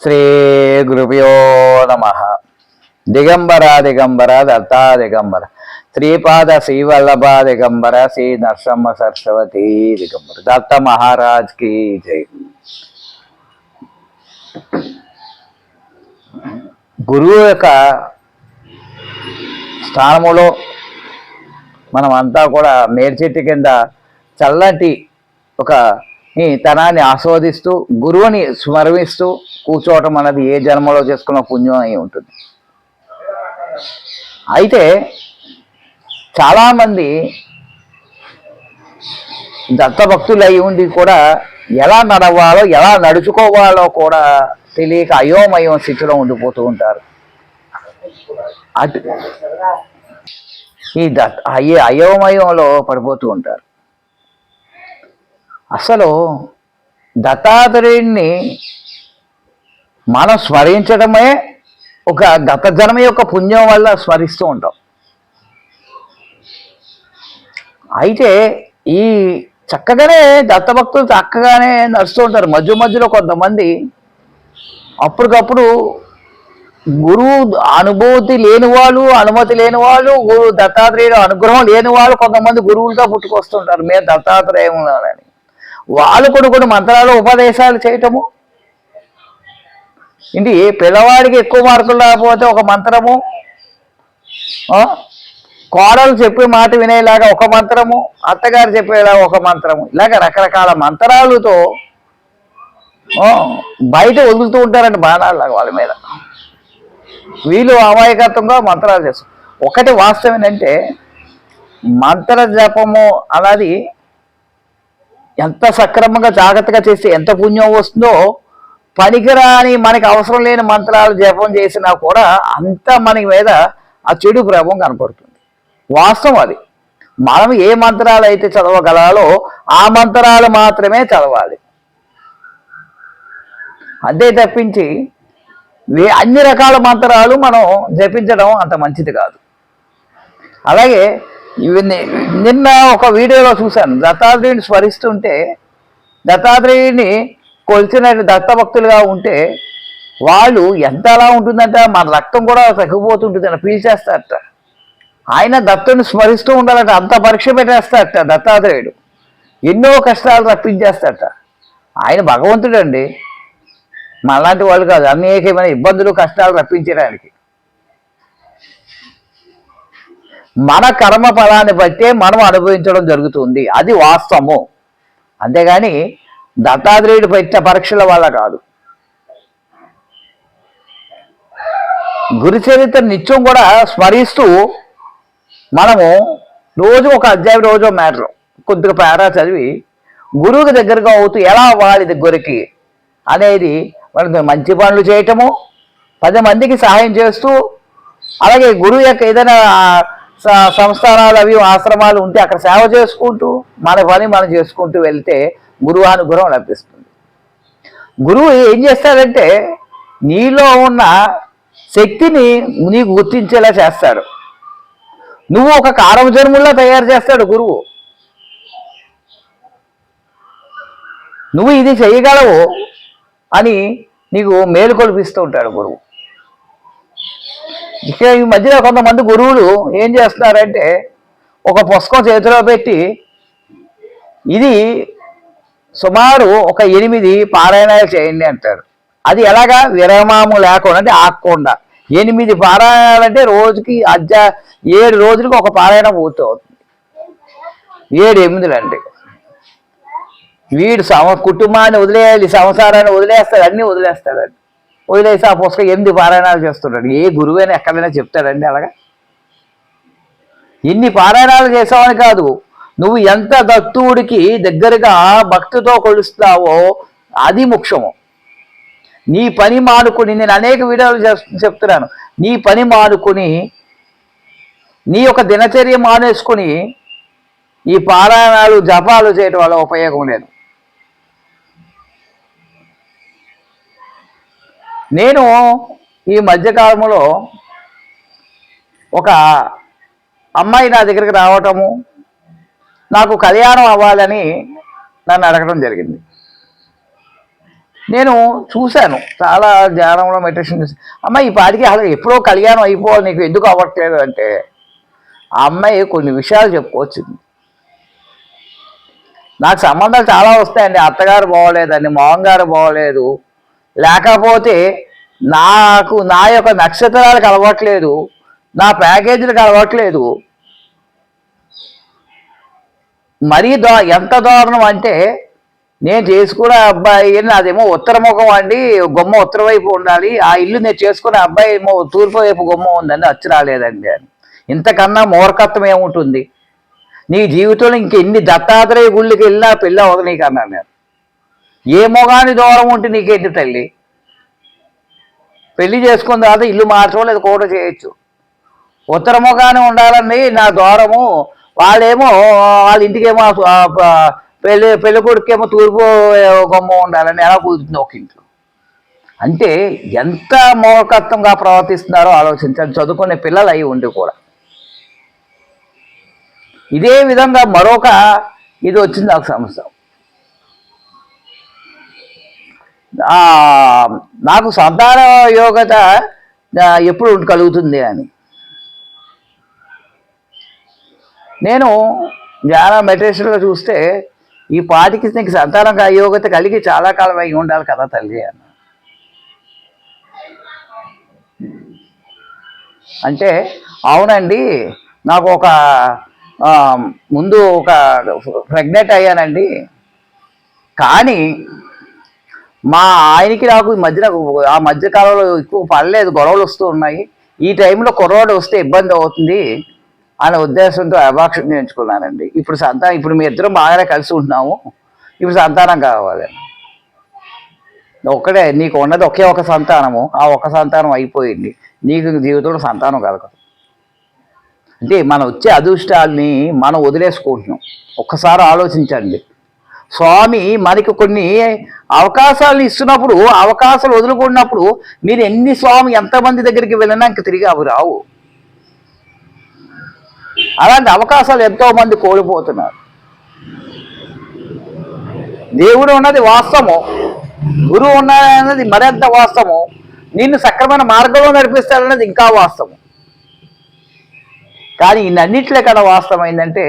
శ్రీ గురుభ్యో నమ దిగంబర దిగంబర దత్తా దిగంబర శ్రీపాద శ్రీవల్లభ దిగంబర శ్రీ నరసింహ సరస్వతి దిగంబర దత్త మహారాజ్కి జై గురువు యొక్క స్థానములో మనం అంతా కూడా మేర్చెట్టు కింద చల్లటి ఒక తనాన్ని ఆస్వాదిస్తూ గురువుని స్మరమిస్తూ కూర్చోవటం అన్నది ఏ జన్మలో చేసుకున్న పుణ్యం అయి ఉంటుంది. అయితే చాలామంది దత్తభక్తులు అయి ఉండి కూడా ఎలా నడవాలో ఎలా నడుచుకోవాలో కూడా తెలియక అయోమయం స్థితిలో ఉండిపోతూ ఉంటారు. అటు ఈ దత్ అయ్యే అయోమయంలో పడిపోతూ ఉంటారు. అసలు దత్తాత్రేయుణ్ణి మనం స్మరించడమే ఒక గత జన్మ యొక్క పుణ్యం వల్ల స్మరిస్తూ ఉంటాం. అయితే ఈ చక్కగానే దత్తభక్తులు చక్కగానే నడుస్తూ ఉంటారు. మధ్య మధ్యలో కొంతమంది అప్పటికప్పుడు గురువు అనుభూతి లేని వాళ్ళు అనుమతి లేని వాళ్ళు గురువు దత్తాత్రేయుడు అనుగ్రహం లేని వాళ్ళు కొంతమంది గురువులుగా పుట్టుకొస్తుంటారు. మేము దత్తాత్రేయులని వాళ్ళు కొన్ని కొన్ని మంత్రాలు ఉపదేశాలు చేయటము. ఇంటి పిల్లవాడికి ఎక్కువ మార్కులు రాకపోతే ఒక మంత్రము? కోడలు చెప్పే మాట వినేలాగా ఒక మంత్రము అత్తగారు చెప్పేలాగా ఒక మంత్రము. ఇలాగ రకరకాల మంత్రాలతో బయట వదులుతూ ఉంటారండి బాణాలు వాళ్ళ మీద. వీళ్ళు అమాయకత్వంగా మంత్రాలు చేస్తారు. ఒకటి వాస్తవం ఏంటంటే మంత్ర జపము అన్నది ఎంత సక్రమంగా జాగ్రత్తగా చేస్తే ఎంత పుణ్యం వస్తుందో పనికిరాని మనకి అవసరం లేని మంత్రాలు జపం చేసినా కూడా అంత మనకి మీద ఆ చెడు ప్రభావం కనపడుతుంది. వాస్తవం అది. మనం ఏ మంత్రాలు అయితే చదవగలాలో ఆ మంత్రాలు మాత్రమే చదవాలి. అంతే తప్పించి అన్ని రకాల మంత్రాలు మనం జపించడం అంత మంచిది కాదు. అలాగే ఇవి నిన్న ఒక వీడియోలో చూశాను. దత్తాత్రేయుని స్మరిస్తుంటే దత్తాత్రేయుని కొలిచిన దత్తభక్తులుగా ఉంటే వాళ్ళు ఎంత అలా ఉంటుందంటే? మన రక్తం కూడా తగ్గిపోతుంటుందని పీల్చేస్తారట ఆయన దత్తుని స్మరిస్తూ ఉండాలంటే అంత పరీక్ష పెట్టేస్తారట దత్తాత్రేయుడు. ఎన్నో కష్టాలు రప్పించేస్తారట ఆయన భగవంతుడు అండి మనలాంటి వాళ్ళు కాదు. అనేకమైన ఇబ్బందులు కష్టాలు రప్పించడానికి మన కర్మ ఫలాన్ని బట్టే మనం అనుభవించడం జరుగుతుంది. అది వాస్తవము. అంతేగాని దత్తాత్రేయుడు పెట్టిన పరీక్షల వల్ల కాదు. గురు చరిత్ర నిత్యం కూడా స్మరిస్తూ మనము రోజు ఒక అధ్యాయం రోజు మ్యాటర్ కొద్దిగా పేరా చదివి గురువుకి దగ్గరగా అవుతూ ఎలా అవ్వాలి దగ్గరికి అనేది మనకి మంచి పనులు చేయటము పది మందికి సహాయం చేస్తూ అలాగే గురువు యొక్క ఏదైనా సంస్థానాలు అవి ఆశ్రమాలు ఉంటే అక్కడ సేవ చేసుకుంటూ మన పని మనం చేసుకుంటూ వెళ్తే గురువు అనుగ్రహం లభిస్తుంది. గురువు ఏం చేస్తాడంటే నీలో ఉన్న శక్తిని నీకు గుర్తించేలా చేస్తాడు. నువ్వు ఒక కారం జన్ముల్లా తయారు చేస్తాడు గురువు. నువ్వు ఇది చేయగలవు అని నీకు మేలు కొలిపిస్తూ ఉంటాడు గురువు. ఇక ఈ మధ్యలో కొంతమంది గురువులు ఏం చేస్తున్నారంటే ఒక పుస్తకం చేతిలో పెట్టి ఇది సుమారు ఒక ఎనిమిది పారాయణాలు చేయండి అంటారు. అది ఎలాగా? విరామము లేకుండా అంటే ఆకుండా ఎనిమిది పారాయణాలు అంటే రోజుకి అధ్యా ఏడు రోజులకు ఒక పారాయణం పూర్తి అవుతుంది. ఏడు ఎనిమిదిలు అంటే. వీడు సమ కుటుంబాన్ని వదిలేయాలి సంసారాన్ని వదిలేస్తాడు అన్నీ వదిలేస్తాడండి. వదిలేసి ఆ పుస్తకం ఎనిమిది పారాయణాలు చేస్తున్నాడు? ఏ గురువైనా ఎక్కడైనా చెప్తాడండి అలాగా? ఎన్ని పారాయణాలు చేసావని కాదు. నువ్వు ఎంత దత్తుడికి దగ్గరగా భక్తితో కొలుస్తావో అది ముఖ్యము. నీ పని మానుకుని నేను అనేక వీడియోలు చేస్తు చెప్తున్నాను. నీ పని మానుకుని నీ యొక్క దినచర్య మానేసుకుని ఈ పారాయణాలు జపాలు చేయటం వల్ల ఉపయోగం లేదు. నేను ఈ మధ్యకాలంలో ఒక అమ్మాయి నా దగ్గరికి రావటము నాకు కళ్యాణం అవ్వాలని నన్ను అడగడం జరిగింది. నేను చూశాను చాలా ధ్యానంలో మెడిటేషన్ చూసి అమ్మాయి ఈ పాటికి అసలు ఎప్పుడో కళ్యాణం అయిపోవాలి నీకు ఎందుకు అవ్వట్లేదు అంటే ఆ అమ్మాయి కొన్ని విషయాలు చెప్పుకోవచ్చింది నాకు సంబంధాలు చాలా వస్తాయండి అత్తగారు బాగోలేదండి మామగారు బాగోలేదు లేకపోతే నాకు నా యొక్క నక్షత్రాలకు అలవట్లేదు నా ప్యాకేజీలకు అలవట్లేదు. మరీ దో ఎంత దారుణం అంటే నేను చేసుకునే అబ్బాయి నాదేమో ఉత్తర ముఖం అండి గుమ్మ ఉత్తర వైపు ఉండాలి ఆ ఇల్లు నేను చేసుకునే అబ్బాయి ఏమో తూర్పు వైపు గుమ్మ ఉందండి వచ్చి రాలేదండి అని ఇంతకన్నా మూర్ఖత్వం ఏముంటుంది? నీ జీవితంలో ఇంకెన్ని దత్తాత్రేయ గుళ్ళకి వెళ్ళినా పెళ్ళి అవ్వదు నీకు నేను. ఏ మొగాని దూరం ఉంటే నీకేంటి తల్లి? పెళ్ళి చేసుకున్న తర్వాత ఇల్లు మార్చడం లేదు కూడా చేయొచ్చు. ఉత్తర ముఖాన్ని ఉండాలని నా దూరము వాళ్ళేమో వాళ్ళ ఇంటికేమో పెళ్ళి పెళ్ళి కొడుకేమో తూర్పు గొమ్మ ఉండాలని ఎలా కుదురుతుంది ఒక ఇంట్లో. అంటే ఎంత మూర్ఖత్వంగా ప్రవర్తిస్తున్నారో ఆలోచించాలి చదువుకునే పిల్లలు అయి ఉండి కూడా. ఇదే విధంగా మరొక ఇది వచ్చింది నాకు సమస్య. నాకు సంతాన యోగత ఎప్పుడు కలుగుతుంది అని. నేను జ్ఞాన మెడిటేషన్లో చూస్తే ఈ పాటికి నీకు సంతానం యోగత కలిగి చాలా కాలం అయి ఉండాలి కదా తల్లి అన్న. అంటే అవునండి నాకు ఒక ముందు ఒక ప్రెగ్నెంట్ అయ్యానండి. కానీ మా ఆయనకి నాకు ఈ మధ్య నాకు ఆ మధ్య కాలంలో ఎక్కువ పడలేదు గొడవలు వస్తూ ఉన్నాయి. ఈ టైంలో కుర్రవాడు వస్తే ఇబ్బంది అవుతుంది అనే ఉద్దేశంతో అభాక్షణ ఎంచుకున్నానండి ఇప్పుడు సంతానం ఇప్పుడు మీ ఇద్దరం బాగానే కలిసి ఉంటున్నాము. ఇప్పుడు సంతానం కావాలి. ఒక్కడే నీకు ఉన్నది ఒకే ఒక సంతానము. ఆ ఒక్క సంతానం అయిపోయింది. నీకు జీవితంలో సంతానం కలగదు అంటే మనం వచ్చే అదృష్టాల్ని మనం వదిలేసుకుంటున్నాం. ఒక్కసారి ఆలోచించండి. స్వామి మనకి కొన్ని అవకాశాలను ఇస్తున్నప్పుడు అవకాశాలు వదులుకున్నప్పుడు మీరు ఎన్ని స్వామి ఎంతమంది దగ్గరికి వెళ్ళినా ఇంకా తిరిగి అవి రావు. అలాంటి అవకాశాలు ఎంతో మంది కోల్పోతున్నారు. దేవుడు ఉన్నది వాస్తవము. గురువు ఉన్నది మరింత వాస్తవము? నిన్ను సక్రమైన మార్గంలో నడిపిస్తాడన్నది ఇంకా వాస్తవం కానీ ఇన్నన్నిట్లో కన్నా వాస్తవం ఏంటంటే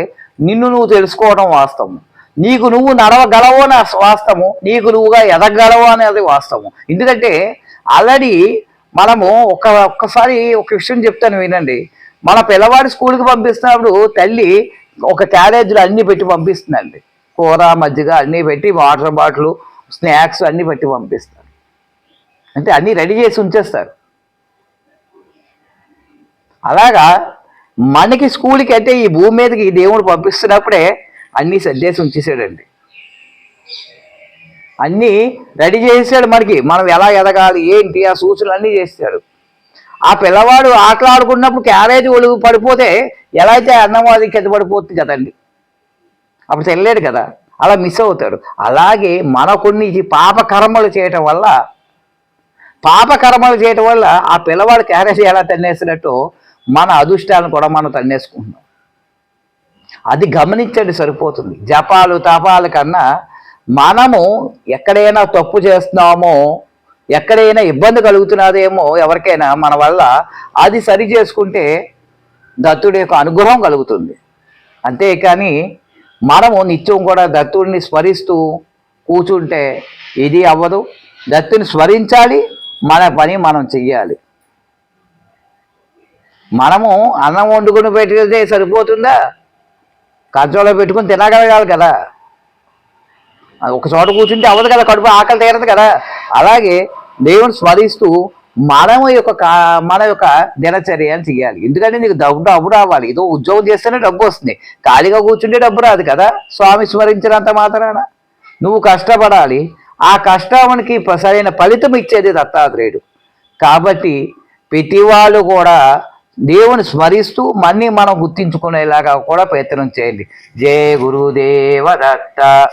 నిన్ను నువ్వు తెలుసుకోవడం వాస్తవం నీకు నువ్వు నడవగలవు అని వాస్తవము నీకు నువ్వుగా ఎదగలవు అనేది వాస్తవం ఎందుకంటే ఆల్రెడీ మనము ఒక ఒక్కసారి ఒక విషయం చెప్తాను వినండి. మన పిల్లవాడి స్కూల్కి పంపిస్తున్నప్పుడు తల్లి ఒక క్యారేజ్లో అన్నీ పెట్టి పంపిస్తుందండి. కూర మజ్జిగ అన్నీ పెట్టి వాటర్ బాటిల్ స్నాక్స్ అన్నీ పెట్టి పంపిస్తారు. అంటే అన్నీ రెడీ చేసి ఉంచేస్తారు. అలాగా మనకి స్కూల్కి అంటే ఈ భూమి మీదకి ఈ దేవుడు పంపిస్తున్నప్పుడే అన్నీ సర్దేసి ఉంచేసాడండి. అన్నీ రెడీ చేసాడు మనకి. మనం ఎలా ఎదగాలి ఏంటి ఆ సూచనలు అన్నీ చేస్తాడు ఆ పిల్లవాడు ఆటలాడుకున్నప్పుడు క్యారేజ్ ఒలుగు పడిపోతే ఎలా అయితే అన్నం కింద పడిపోతుంది కదండి. అప్పుడు తెలియలేడు కదా. అలా మిస్ అవుతాడు. అలాగే మన కొన్ని ఈ పాప కర్మలు చేయటం వల్ల పాప కర్మలు చేయటం వల్ల ఆ పిల్లవాడు క్యారేజ్ ఎలా తన్నేసినట్టు మన అదృష్టాలను కూడా మనం తన్నేసుకుంటున్నాం. అది గమనించండి సరిపోతుంది. జపాలు తపాల కన్నా మనము ఎక్కడైనా తప్పు చేస్తున్నామో ఎక్కడైనా ఇబ్బంది కలుగుతున్నదేమో ఎవరికైనా మన వల్ల అది సరి చేసుకుంటే దత్తుడి యొక్క అనుగ్రహం కలుగుతుంది. అంతేకాని మనము నిత్యం కూడా దత్తుడిని స్మరిస్తూ కూర్చుంటే ఇది అవ్వదు. దత్తుని స్మరించాలి మన పని మనం చెయ్యాలి. మనము అన్నం వండుకుని పెట్టితే సరిపోతుందా? కంచంలో పెట్టుకుని తినగలగాలి కదా. ఒక చోట కూర్చుంటే అవ్వదు కదా కడుపు ఆకలి తీరదు కదా. అలాగే దేవుని స్మరిస్తూ మనం యొక్క కా- మన యొక్క దినచర్యను చేయాలి ఎందుకంటే నీకు డబ్బు డబ్బు రావాలి. ఏదో ఉద్యోగం చేస్తేనే డబ్బు వస్తుంది. ఖాళీగా కూర్చుంటే డబ్బు రాదు కదా. స్వామి స్మరించినంత మాత్రాన నువ్వు కష్టపడాలి. ఆ కష్టానికి సరైన ఫలితం ఇచ్చేది దత్తాత్రేయుడు. కాబట్టి ప్రతి వాళ్ళు కూడా దేవుని స్మరిస్తూ మన్ని మనం గుర్తించుకునేలాగా కూడా ప్రయత్నం చేయండి. జయ గురుదేవ దత్త.